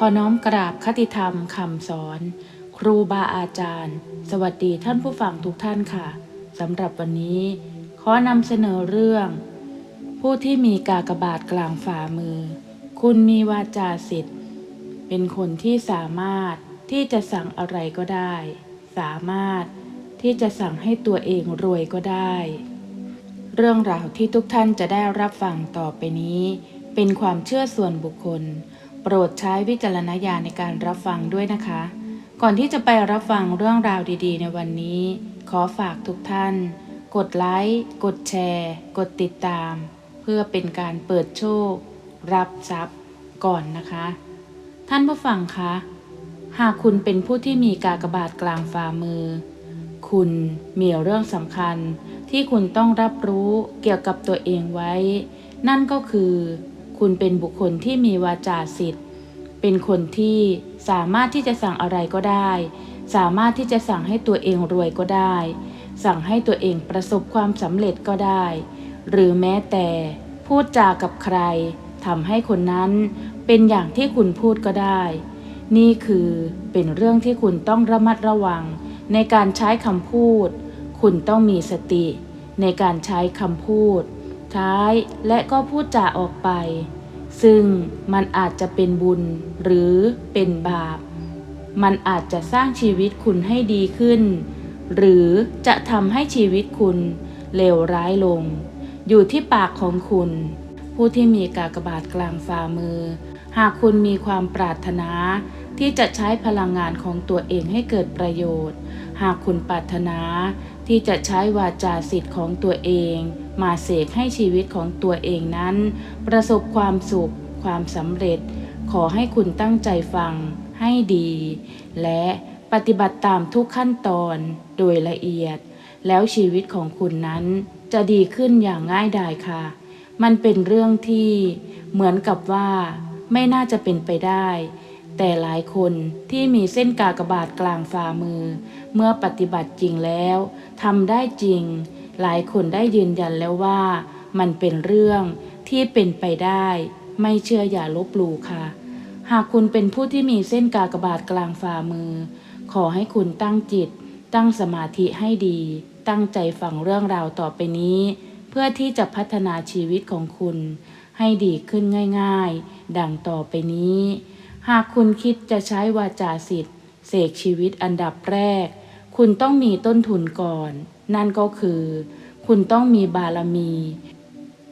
ขอน้อมกราบคติธรรมคำสอน ครูบาอาจารย์ สวัสดีท่านผู้ฟังทุกท่านค่ะสำหรับวันนี้ ขอนำเสนอเรื่อง ผู้ที่มีกากบาทกลางฝ่ามือ คุณมีวาจาสิทธิ์ เป็นคนที่สามารถที่จะสั่งอะไรก็ได้ สามารถที่จะสั่งให้ตัวเองรวยก็ได้ เรื่องราวที่ทุกท่านจะได้รับฟังต่อไปนี้ เป็นความเชื่อส่วนบุคคล ปรดใช้วิจารณญาณในการรับฟังด้วยนะคะ ก่อนที่จะไปรับฟังเรื่องราวดีๆ ในวันนี้ ขอฝากทุกท่าน กดไลค์ กดแชร์ กดติดตาม เพื่อเป็นการเปิดโชค รับทรัพย์ก่อนนะคะ ท่านผู้ฟังคะ หากคุณเป็นผู้ที่มีกากบาทกลางฝ่ามือ คุณมีเรื่องสำคัญที่คุณต้องรับรู้เกี่ยวกับตัวเองไว้ นั่นก็คือ คุณเป็นบุคคลที่มีวาจาสิทธิ์ เป็นคนที่สามารถที่จะสั่งอะไรก็ได้ สามารถที่จะสั่งให้ตัวเองรวยก็ได้ สั่งให้ตัวเองประสบความสำเร็จก็ได้ หรือแม้แต่พูดจากับใครทำให้คนนั้นเป็นอย่างที่คุณพูดก็ได้ นี่คือเป็นเรื่องที่คุณต้องระมัดระวัง ในการใช้คำพูด คุณต้องมีสติ ในการใช้คำพูด ท้ายและก็พูดจาออกไป ซึ่งมันอาจจะเป็นบุญหรือเป็นบาป มันอาจจะสร้างชีวิตคุณให้ดีขึ้น หรือจะทำให้ชีวิตคุณเลวร้ายลง อยู่ที่ปากของคุณ ผู้ที่มีกากบาทกลางฝ่ามือ หากคุณมีความปรารถนาที่จะใช้พลังงานของตัวเองให้เกิดประโยชน์ หากคุณปรารถนา ที่จะใช้วาจาสิทธิ์ของตัวเอง มาเสกให้ชีวิตของตัวเองนั้น ประสบความสุข ความสำเร็จ ขอให้คุณตั้งใจฟังให้ดี และปฏิบัติตามทุกขั้นตอนโดยละเอียด แล้วชีวิตของคุณนั้นจะดีขึ้นอย่างง่ายดายค่ะ มันเป็นเรื่องที่เหมือนกับว่าไม่น่าจะเป็นไปได้ แต่หลายคนที่มีเส้นกากบาทกลางฝ่ามือ เมื่อปฏิบัติจริงแล้วทำได้จริง หลายคนได้ยืนยันแล้วว่า มันเป็นเรื่องที่เป็นไปได้ ไม่เชื่ออย่าลบหลู่ค่ะ หากคุณเป็นผู้ที่มีเส้นกากบาทกลางฝ่ามือ ขอให้คุณตั้งจิต ตั้งสมาธิให้ดี ตั้งใจฟังเรื่องราวต่อไปนี้ เพื่อที่จะพัฒนาชีวิตของคุณ ให้ดีขึ้นง่าย ๆ ดังต่อไปนี้ หากคุณคิดจะใช้วาจาสิทธิ์เสกชีวิตอันดับแรก คุณต้องมีต้นทุนก่อน นั่นก็คือ คุณต้องมีบารมี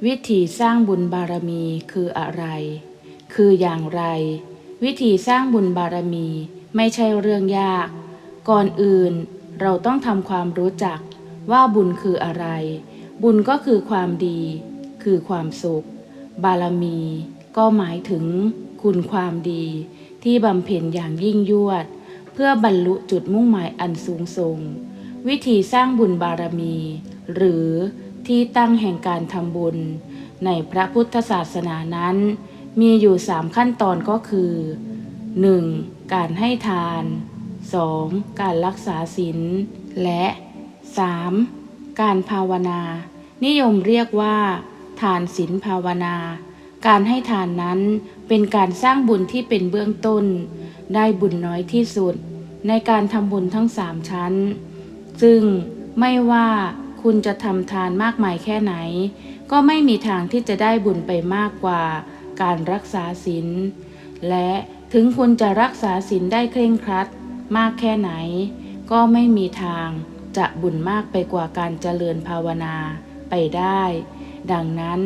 วิธีสร้างบุญบารมีคืออะไร คืออย่างไร วิธีสร้างบุญบารมีไม่ใช่เรื่องยาก ก่อนอื่นเราต้องทำความรู้จักว่าบุญคืออะไร บุญก็คือความดี คือความสุข บารมี ก็หมายถึง คุณความดี ที่บำเพ็ญอย่างยิ่งยวด เพื่อบรรลุจุดมุ่งหมายอันสูงส่ง วิธีสร้างบุญบารมี หรือที่ตั้งแห่งการทำบุญ ในพระพุทธศาสนานั้น มีอยู่สามขั้นตอนก็คือ 1. การให้ทาน 2. การรักษาศีลและ 3. การภาวนา นิยมเรียกว่า ทานศีลภาวนา การให้ทานนั้นเป็นการสร้างบุญที่เป็นเบื้องต้น ได้บุญน้อยที่สุด ในการทำบุญทั้งสามชั้น ซึ่งไม่ว่าคุณจะทำทานมากมายแค่ไหน ก็ไม่มีทางที่จะได้บุญไปมากกว่า การรักษาศีล และถึงคุณจะรักษาศีลได้เคร่งครัด มากแค่ไหน ก็ไม่มีทางจะบุญมากไปกว่าการเจริญภาวนาไปได้ ดังนั้น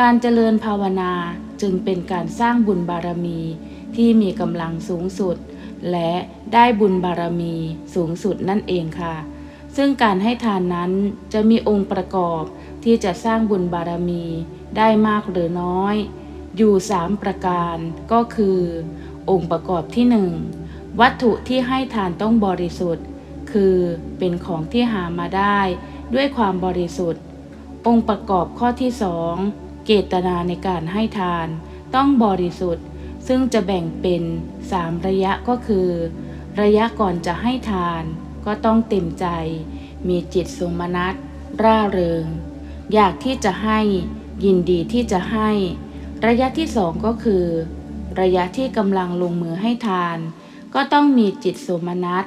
การเจริญภาวนาจึงเป็นการสร้างบุญบารมีที่มีกำลังสูงสุด และได้บุญบารมีสูงสุดนั่นเองค่ะ ซึ่งการให้ทานนั้นจะมีองค์ประกอบที่จะสร้างบุญบารมีได้มากหรือน้อย อยู่สามประการก็คือ องค์ประกอบที่หนึ่งวัตถุที่ให้ทานต้องบริสุทธิ์ คือเป็นของที่หามาได้ด้วยความบริสุทธิ์ องค์ประกอบข้อที่สองเจตนาในการให้ทาน ต้องบริสุทธิ์ ซึ่งจะแบ่งเป็นสามระยะก็คือ ระยะก่อนจะให้ทาน ก็ต้องเต็มใจ มีจิตสมนัตร่าเริง อยากที่จะให้ยินดีที่จะให้ ระยะที่สองก็คือ ระยะที่กำลังลงมือให้ทาน ก็ต้องมีจิตสมนัต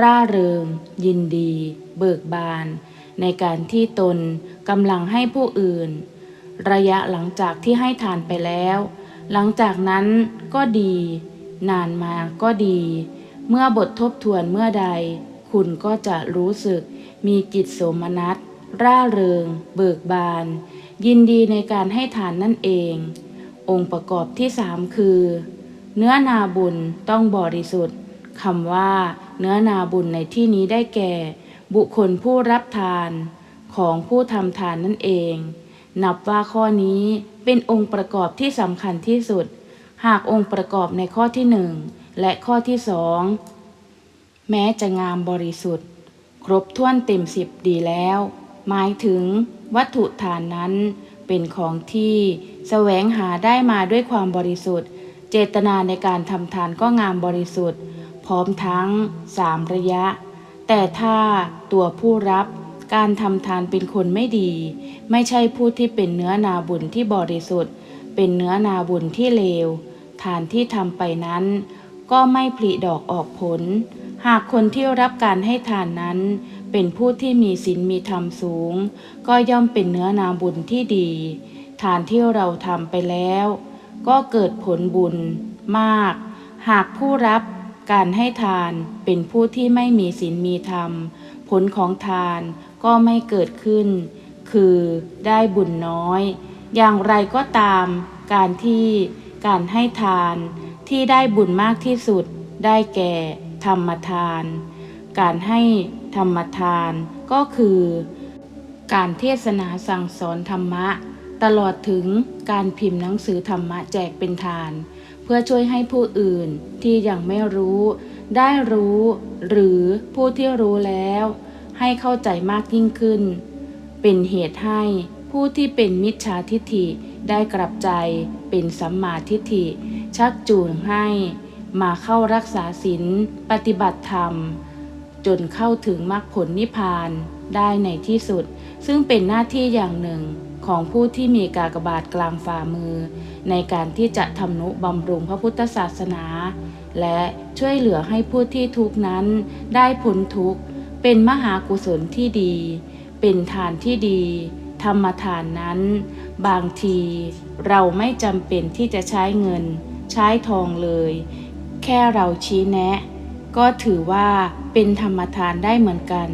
ร่าเริง ยินดี เบิกบาน ในการที่ตนกำลังให้ผู้อื่น ระยะหลังจากที่ให้ทานไปแล้ว หลังจากนั้นก็ดี นานมาก็ดี เมื่อบททบทวนเมื่อใด คุณก็จะรู้สึกมีจิตโสมนัส ร่าเริง เบิกบาน ยินดีในการให้ทานนั่นเอง องค์ประกอบที่สามคือ เนื้อนาบุญต้องบริสุทธิ์คำว่า เนื้อนาบุญในที่นี้ได้แก่ บุคคลผู้รับทานของผู้ทำทานนั่นเอง นับว่าข้อนี้เป็นองค์ประกอบที่สำคัญที่สุด หากองค์ประกอบในข้อที่หนึ่งและข้อที่สองแม้จะงามบริสุทธิ์ ครบถ้วนเต็มสิบดีแล้ว หมายถึงวัตถุทานนั้นเป็นของที่แสวงหาได้มาด้วยความบริสุทธิ์ เจตนาในการทำทานก็งามบริสุทธิ์ พร้อมทั้งสามระยะ แต่ถ้าตัวผู้รับการทำทานเป็นคนไม่ดี ไม่ใช่ผู้ที่เป็นเนื้อนาบุญที่บริสุทธิ์ เป็นเนื้อนาบุญที่เลว ทานที่ทำไปนั้น ก็ไม่ผลิดอกออกผล หากคนที่รับการให้ทานนั้น เป็นผู้ที่มีศีลมีธรรมสูง ก็ย่อมเป็นเนื้อนาบุญที่ดี ทานที่เราทำไปแล้ว ก็เกิดผลบุญมาก หากผู้รับ การให้ทานเป็นผู้ที่ไม่มีศีลมีธรรม ผลของทานก็ไม่เกิดขึ้น คือได้บุญน้อย อย่างไรก็ตาม การที่การให้ทานที่ได้บุญมากที่สุด ได้แก่ธรรมทาน การให้ธรรมทานก็คือ การเทศนาสั่งสอนธรรมะ ตลอดถึงการพิมพ์หนังสือธรรมะแจกเป็นทาน พื่อช่วยให้ผู้อื่นที่ยังไม่รู้ ได้รู้ หรือผู้ที่รู้แล้ว ให้เข้าใจมากยิ่งขึ้น เป็นเหตุให้ผู้ที่เป็นมิจฉาทิฏฐิได้กลับใจเป็นสัมมาทิฏฐิ ชักจูงให้ มาเข้ารักษาศีลปฏิบัติธรรม จนเข้าถึงมรรคผลนิพพานได้ในที่สุด ซึ่งเป็นหน้าที่อย่างหนึ่ง ของผู้ที่มีกากบาทกลางฝ่ามือ ในการที่จะทำนุบำรุงพระพุทธศาสนา และช่วยเหลือให้ผู้ที่ทุกข์นั้นได้พ้นทุกข์เป็นมหากุศลที่ดี เป็นทานที่ดี ธรรมทานนั้น บางทีเราไม่จำเป็นที่จะใช้เงิน ใช้ทองเลย แค่เราชี้แนะ ก็ถือว่าเป็นธรรมทานได้เหมือนกัน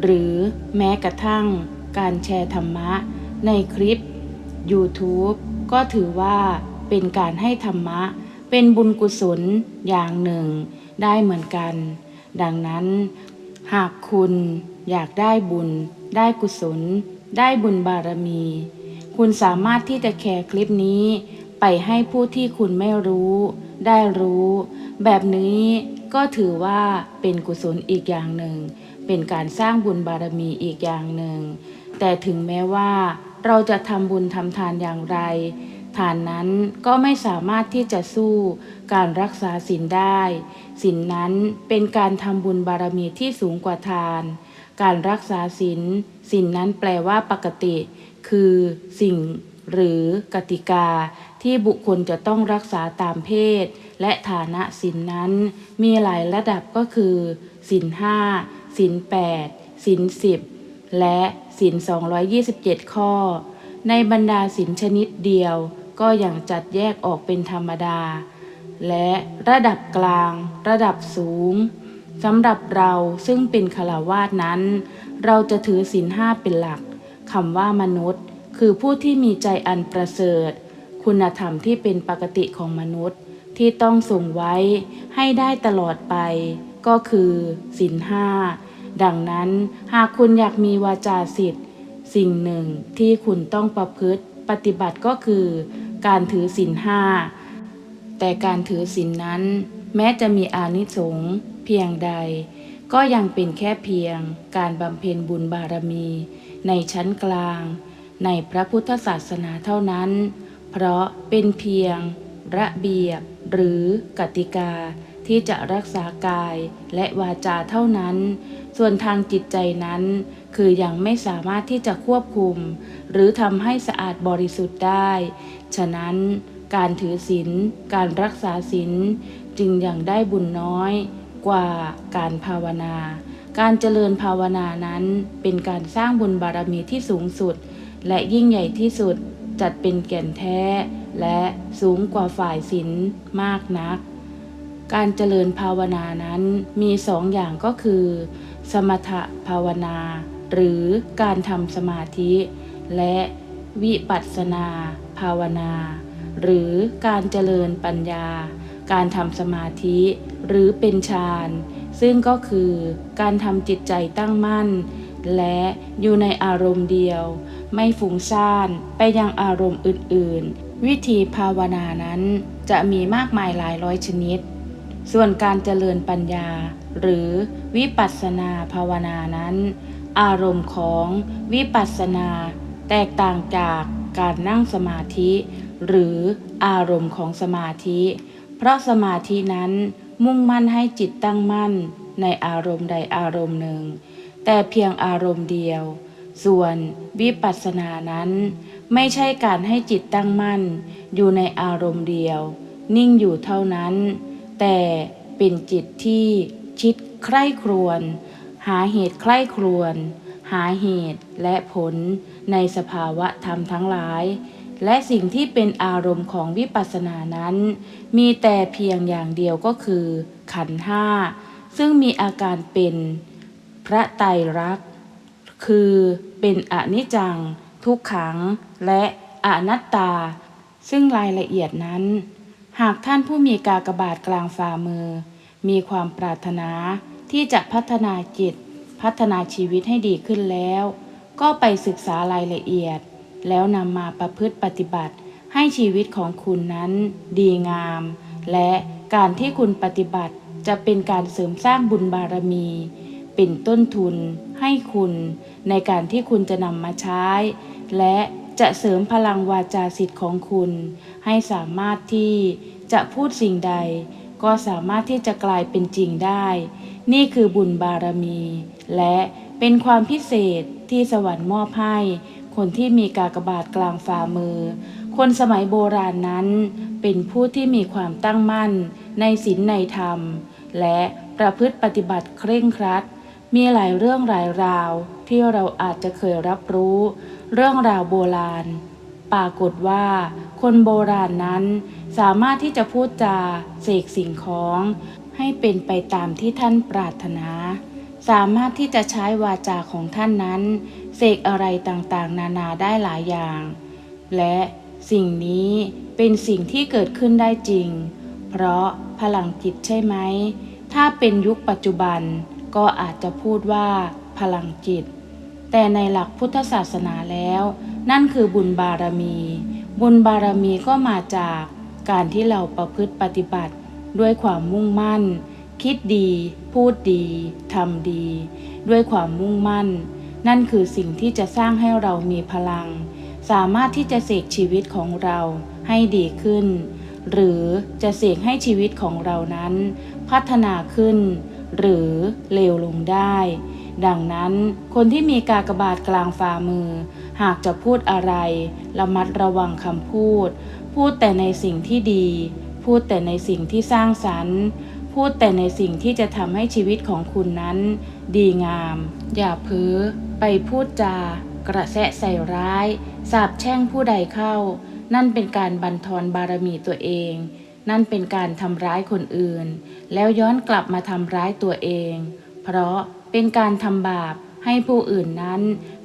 หรือแม้กระทั่งการแชร์ธรรมะ ในคลิป YouTube ก็ถือว่าเป็นการให้ธรรมะ เป็นบุญกุศลอย่างหนึ่ง ได้เหมือนกัน ดังนั้น หากคุณอยากได้บุญ ได้กุศล ได้บุญบารมี คุณสามารถที่จะแชร์คลิปนี้ไปให้ผู้ที่คุณไม่รู้ ได้รู้ แบบนี้ก็ถือว่าเป็นกุศลอีกอย่างหนึ่ง เป็นการสร้างบุญบารมีอีกอย่างหนึ่ง แต่ถึงแม้ว่าเราจะทำบุญทำทานอย่างไรทานนั้นก็ไม่สามารถที่จะสู้การรักษาศีลได้ศีลนนั้นเป็นการทำบุญบารมีที่สูงกว่าทาน การรักษาศีลศีลนนั้นแปลว่าปกติ คือสิ่งหรือกติกาที่บุคคลจะต้องรักษาตามเพศ และฐานะศีลนนั้น มีหลายระดับก็คือศีลห้าศีลแปดศีลสิบ และศีล227 ข้อ ในบรรดาศีลชนิดเดียว ก็ยังจัดแยกออกเป็นธรรมดา และระดับกลาง ระดับสูงสำหรับเราซึ่งเป็นคารวาสนั้น เราจะถือศีลห้าเป็นหลักคำว่ามนุษย์ คือผู้ที่มีใจอันประเสริฐ คุณธรรมที่เป็นปกติของมนุษย์ที่ต้องส่งไว้ให้ได้ตลอดไป ก็คือศีลห้า ดังนั้นหากคุณอยากมีวาจาสิทธิ์ สิ่งหนึ่งที่คุณต้องประพฤติปฏิบัติก็คือ การถือศีลห้าแต่การถือศีลนั้น แม้จะมีอานิสงส์เพียงใด ก็ยังเป็นแค่เพียงการบำเพ็ญบุญบารมี ในชั้นกลาง ในพระพุทธศาสนาเท่านั้น เพราะเป็นเพียงระเบียบหรือกติกา ที่จะรักษากายและวาจาเท่านั้น ส่วนทางจิตใจนั้น คือยังไม่สามารถที่จะควบคุม หรือทำให้สะอาดบริสุทธิ์ได้ ฉะนั้นการถือศีลการรักษาศีลจึงยังได้บุญน้อยกว่าการภาวนา การเจริญภาวนานั้นเป็นการสร้างบุญบารมีที่สูงสุด และยิ่งใหญ่ที่สุดจัดเป็นแก่นแท้ และสูงกว่าฝ่ายศีลมากนัก การเจริญภาวนานั้นมีสองอย่างก็คือ สมถภาวนา หรือการทำสมาธิ และวิปัสสนาภาวนา หรือการเจริญปัญญา การทำสมาธิ หรือเป็นฌานซึ่งก็คือการทำจิตใจตั้งมั่น และอยู่ในอารมณ์เดียว ไม่ฟุ้งซ่านไปยังอารมณ์อื่น ๆ วิธีภาวนานั้นจะมีมากมายหลายร้อยชนิด ส่วนการเจริญปัญญา หรือวิปัสสนาภาวนานั้น อารมณ์ของวิปัสสนา แตกต่างจากการนั่งสมาธิ หรืออารมณ์ของสมาธิ เพราะสมาธินั้นมุ่งมั่นให้จิตตั้งมั่นในอารมณ์ใดอารมณ์หนึ่ง แต่เพียงอารมณ์เดียว ส่วนวิปัสสนานั้น ไม่ใช่การให้จิตตั้งมั่น อยู่ในอารมณ์เดียว นิ่งอยู่เท่านั้น แต่เป็นจิตที่คิดใคร่ครวญหาเหตุใคร่ครวญหาเหตุและผลในสภาวะธรรมทั้งหลาย และสิ่งที่เป็นอารมณ์ของวิปัสสนานั้น มีแต่เพียงอย่างเดียวก็คือ ขันธ์ห้า ซึ่งมีอาการเป็นพระไตรลักษณ์คือเป็นอนิจจัง ทุกขัง และอนัตตา ซึ่งรายละเอียดนั้น หากท่านผู้มีกากบาทกลางฝ่ามือ มีความปรารถนาที่จะพัฒนาจิต พัฒนาชีวิตให้ดีขึ้นแล้ว ก็ไปศึกษารายละเอียด แล้วนำมาประพฤติปฏิบัติให้ชีวิตของคุณนั้นดีงาม และการที่คุณปฏิบัติจะเป็นการเสริมสร้างบุญบารมี เป็นต้นทุนให้คุณ ในการที่คุณจะนำมาใช้ และ จะเสริมพลังวาจาสิทธิ์ของคุณ ให้สามารถที่จะพูดสิ่งใด ก็สามารถที่จะกลายเป็นจริงได้ นี่คือบุญบารมี และเป็นความพิเศษที่สวรรค์มอบให้ คนที่มีกากบาทกลางฝ่ามือ คนสมัยโบราณนั้น เป็นผู้ที่มีความตั้งมั่น ในศีลในธรรม และประพฤติปฏิบัติเคร่งครัด มีหลายเรื่องหลายราวที่เราอาจจะเคยรับรู้ เรื่องราวโบราณ ปรากฏว่าคนโบราณนั้นสามารถที่จะพูดจาเสกสิ่งของ ให้เป็นไปตามที่ท่านปรารถนา สามารถที่จะใช้วาจาของท่านนั้น เสกอะไรต่างๆ นานาได้หลายอย่าง และสิ่งนี้เป็นสิ่งที่เกิดขึ้นได้จริง เพราะพลังจิตใช่ไหม ถ้าเป็นยุคปัจจุบันก็อาจจะพูดว่าพลังจิต แต่ในหลักพุทธศาสนาแล้ว นั่นคือบุญบารมี บุญบารมีก็มาจากการที่เราประพฤติปฏิบัติด้วยความมุ่งมั่น คิดดี พูดดีทำดี ด้วยความมุ่งมั่น นั่นคือสิ่งที่จะสร้างให้เรามีพลัง สามารถที่จะเสกชีวิตของเราให้ดีขึ้น หรือจะเสกให้ชีวิตของเรานั้น พัฒนาขึ้น หรือเลวลงได้ ดังนั้นคนที่มีกากบาทกลางฝ่ามือ หากจะพูดอะไร ระมัดระวังคำพูด พูดแต่ในสิ่งที่ดี พูดแต่ในสิ่งที่สร้างสรรค์ พูดแต่ในสิ่งที่จะทำให้ชีวิตของคุณนั้น ดีงาม อย่าเพ้อไปพูดจา กระแสะใส่ร้าย สาบแช่งผู้ใดเข้า นั่นเป็นการบันทอนบารมีตัวเองนั่นเป็นการทำร้ายคนอื่น แล้วย้อนกลับมาทำร้ายตัวเอง เพราะ เป็นการทำบาปให้ผู้อื่นนั้น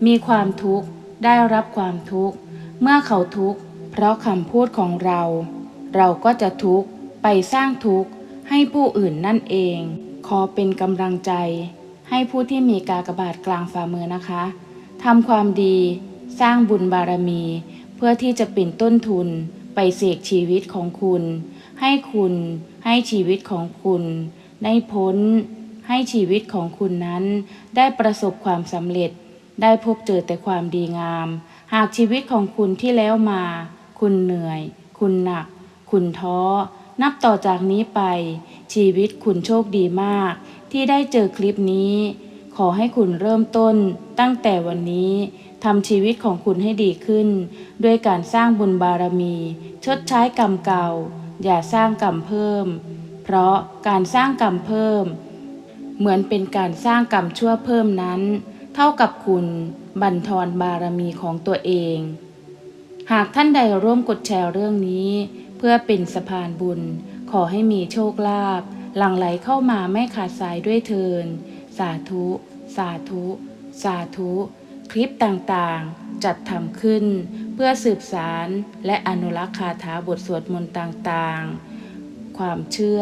มีความทุกข์ได้รับความทุกข์ เมื่อเขาทุกข์เพราะคำพูดของเรา เราก็จะทุกข์ไปสร้างทุกข์ให้ผู้อื่นนั่นเอง ขอเป็นกำลังใจ ให้ผู้ที่มีกากบาทกลางฝ่ามือนะคะทำความดี สร้างบุญบารมี เพื่อที่จะเป็นต้นทุนไปเสกชีวิตของคุณ ให้คุณให้ชีวิตของคุณ ได้พ้น ให้ชีวิตของคุณนั้น ได้ประสบความสำเร็จ ได้พบเจอแต่ความดีงาม หากชีวิตของคุณที่แล้วมา คุณเหนื่อย คุณหนัก คุณท้อ นับต่อจากนี้ไป ชีวิตคุณโชคดีมาก ที่ได้เจอคลิปนี้ ขอให้คุณเริ่มต้น ตั้งแต่วันนี้ทำชีวิตของคุณให้ดีขึ้น ด้วยการสร้างบุญบารมี ชดใช้กรรมเก่า อย่าสร้างกรรมเพิ่ม เพราะการสร้างกรรมเพิ่ม เหมือนเป็นการสร้างกรรมชั่วเพิ่มนั้น เท่ากับคุณบั่นทอนบารมีของตัวเอง หากท่านใดร่วมกดแชร์เรื่องนี้ เพื่อเป็นสะพานบุญ ขอให้มีโชคลาภหลั่งไหลเข้ามาไม่ขาดสายด้วยเทิน สาธุ สาธุ สาธุ คลิปต่างๆ จัดทำขึ้น เพื่อสืบสารและอนุรักษ์คาถาบทสวดมนต์ต่างๆ ความเชื่อ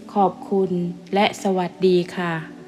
ขอบคุณและสวัสดีค่ะ